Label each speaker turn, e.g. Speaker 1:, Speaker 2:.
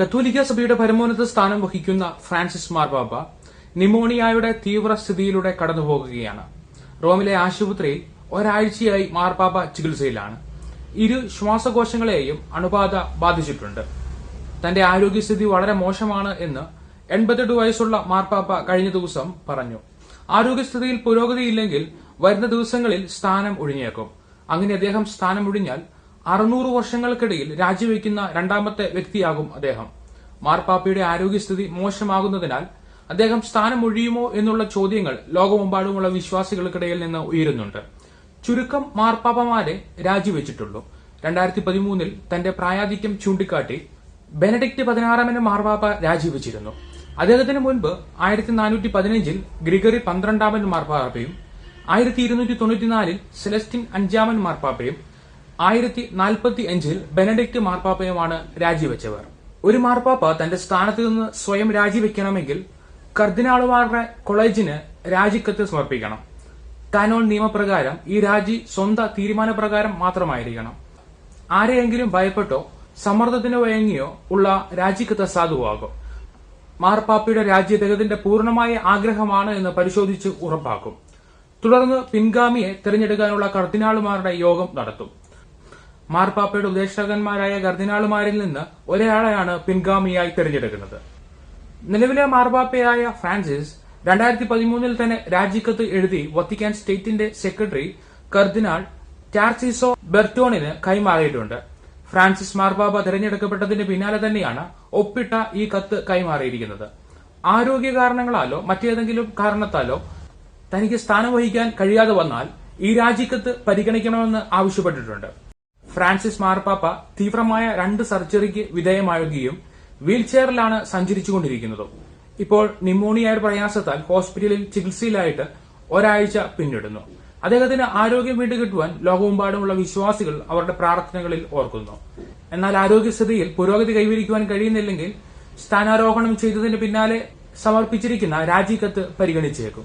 Speaker 1: കത്തോലിക്ക സഭയുടെ പരമോന്നത സ്ഥാനം വഹിക്കുന്ന ഫ്രാൻസിസ് മാർപാപ്പ നിമോണിയായുടെ തീവ്രസ്ഥിതിയിലൂടെ കടന്നുപോകുകയാണ്. റോമിലെ ആശുപത്രിയിൽ ഒരാഴ്ചയായി മാർപാപ്പ ചികിത്സയിലാണ്. ഇരു ശ്വാസകോശങ്ങളെയും അണുബാധ ബാധിച്ചിട്ടുണ്ട്. തന്റെ ആരോഗ്യസ്ഥിതി വളരെ മോശമാണ് എന്ന് എൺപത്തെട്ട് വയസ്സുള്ള മാർപ്പാപ്പ കഴിഞ്ഞ ദിവസം പറഞ്ഞു. ആരോഗ്യസ്ഥിതിയിൽ പുരോഗതിയില്ലെങ്കിൽ വരുന്ന ദിവസങ്ങളിൽ സ്ഥാനം ഒഴിഞ്ഞേക്കും. അങ്ങനെ അദ്ദേഹം സ്ഥാനം ഒഴിഞ്ഞാൽ അറുന്നൂറ് വർഷങ്ങൾക്കിടയിൽ രാജിവെക്കുന്ന രണ്ടാമത്തെ വ്യക്തിയാകും അദ്ദേഹം. മാർപ്പാപ്പയുടെ ആരോഗ്യസ്ഥിതി മോശമാകുന്നതിനാൽ അദ്ദേഹം സ്ഥാനം ഒഴിയുമോ എന്നുള്ള ചോദ്യങ്ങൾ ലോകമെമ്പാടുമുള്ള വിശ്വാസികൾക്കിടയിൽ നിന്ന് ഉയരുന്നുണ്ട്. ചുരുക്കം മാർപ്പാപ്പമാരെ രാജിവെച്ചിട്ടുള്ളൂ. രണ്ടായിരത്തി പതിമൂന്നിൽ തന്റെ പ്രായാധിക്യം ചൂണ്ടിക്കാട്ടി ബെനഡിക്ട് പതിനാറാമന് മാർപ്പാപ്പ രാജിവെച്ചിരുന്നു. അദ്ദേഹത്തിന് മുൻപ് ആയിരത്തി നാനൂറ്റി പതിനഞ്ചിൽ ഗ്രിഗറി പന്ത്രണ്ടാമൻ മാർപ്പാപ്പയും ആയിരത്തി ഇരുന്നൂറ്റി തൊണ്ണൂറ്റിനാലിൽ സെലസ്റ്റിൻ അഞ്ചാമൻ മാർപ്പാപ്പയും ആയിരത്തി നാൽപ്പത്തി അഞ്ചിൽ ബെനഡിക്ട് മാർപ്പാപ്പയുമാണ് രാജിവെച്ചവർ. ഒരു മാർപ്പാപ്പ തന്റെ സ്ഥാനത്ത് നിന്ന് സ്വയം രാജിവെക്കണമെങ്കിൽ കർദിനാളുമാരുടെ കോളേജിന് രാജിക്കത്ത് സമർപ്പിക്കണം. കാനോൺ നിയമപ്രകാരം ഈ രാജി സ്വന്തം തീരുമാനപ്രകാരം മാത്രമായിരിക്കണം. ആരെയെങ്കിലും ഭയപ്പെട്ടോ സമ്മർദ്ദത്തിന് വഴങ്ങിയോ ഉള്ള രാജിക്കത്ത് സാധുവാകും. മാർപ്പാപ്പയുടെ രാജ്യ അദ്ദേഹത്തിന്റെ പൂർണമായ ആഗ്രഹമാണ് എന്ന് പരിശോധിച്ച് ഉറപ്പാക്കും. തുടർന്ന് പിൻഗാമിയെ തിരഞ്ഞെടുക്കാനുള്ള കർദിനാളുമാരുടെ യോഗം നടത്തും. മാർപ്പാപ്പയുടെ ഉപദേശകന്മാരായ കർദിനാളുമാരിൽ നിന്ന് ഒരാളെയാണ് പിൻഗാമിയായി തിരഞ്ഞെടുക്കുന്നത്. നിലവിലെ മാർപ്പാപ്പയായ ഫ്രാൻസിസ് രണ്ടായിരത്തി പതിമൂന്നിൽ തന്നെ രാജിക്കത്ത് എഴുതി വത്തിക്കാൻ സ്റ്റേറ്റിന്റെ സെക്രട്ടറി കർദിനാൾ ടാർസിസോ ബെർട്ടോണിന് കൈമാറിയിട്ടുണ്ട്. ഫ്രാൻസിസ് മാർപ്പാപ്പ തിരഞ്ഞെടുക്കപ്പെട്ടതിന് പിന്നാലെ തന്നെയാണ് ഒപ്പിട്ട ഈ കത്ത് കൈമാറിയിരിക്കുന്നത്. ആരോഗ്യ കാരണങ്ങളാലോ മറ്റേതെങ്കിലും കാരണത്താലോ തനിക്ക് സ്ഥാനം വഹിക്കാൻ കഴിയാതെ വന്നാൽ ഈ രാജിക്കത്ത് പരിഗണിക്കണമെന്ന് ആവശ്യപ്പെട്ടിട്ടുണ്ട്. ഫ്രാൻസിസ് മാർപ്പാപ്പ തീവ്രമായ രണ്ട് സർജറിക്ക് വിധേയമാവുകയും വീൽചെയറിലാണ് സഞ്ചരിച്ചുകൊണ്ടിരിക്കുന്നത്. ഇപ്പോൾ നിമോണിയയുടെ പ്രയാസത്താൽ ഹോസ്പിറ്റലിൽ ചികിത്സയിലായിട്ട് ഒരാഴ്ച പിന്നിടുന്നു. അദ്ദേഹത്തിന് ആരോഗ്യം വീണ്ടും കിട്ടുവാൻ ലോകമെമ്പാടുമുള്ള വിശ്വാസികൾ അവരുടെ പ്രാർത്ഥനകളിൽ ഓർക്കുന്നു. എന്നാൽ ആരോഗ്യസ്ഥിതിയിൽ പുരോഗതി കൈവരിക്കുവാൻ കഴിയുന്നില്ലെങ്കിൽ സ്ഥാനാരോഹണം ചെയ്തതിന് പിന്നാലെ സമർപ്പിച്ചിരിക്കുന്ന രാജിക്കത്ത് പരിഗണിച്ചേക്കും.